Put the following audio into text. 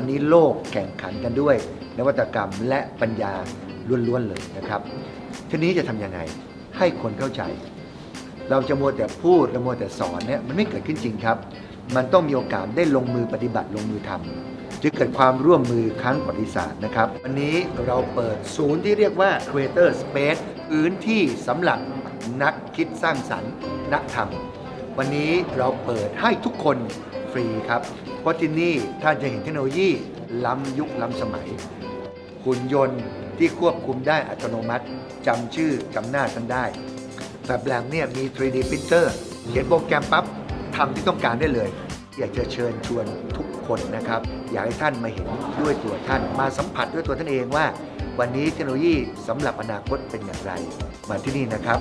ันี้โลกแข่งขันกันด้วย นวัตกรรมและปัญญาล้วนๆเลยนะครับ ทีนี้จะทำยังไงให้คนเข้าใจ เราจะมัวแต่พูดเรามัวแต่สอนเนี่ยมันไม่เกิดขึ้นจริงครับ มันต้องมีโอกาสได้ลงมือปฏิบัติลงมือทำจึงเกิดความร่วมมือครั้งประวัติศาสตร์นะครับ วันนี้เราเปิดศูนย์ที่เรียกว่า Creator Space พื้นที่สำหรับนักคิดสร้างสรรค์นักทำวันนี้เราเปิดให้ทุกคน ฟรีครับ เพราะที่นี่ท่านจะเห็นเทคโนโลยีล้ำยุคล้ำสมัยหุ่นยนต์ที่ควบคุมได้อัตโนมัติจำชื่อจำหน้าท่านได้ แบบแหลมเนี่ยมี 3D printer เขียนโปรแกรมปั๊บทำที่ต้องการได้เลย อยากจะเชิญชวนทุกคนนะครับ อยากให้ท่านมาเห็นด้วยตัวท่าน มาสัมผัสด้วยตัวท่านเองว่า วันนี้เทคโนโลยีสำหรับอนาคตเป็นอย่างไร มาที่นี่นะครับ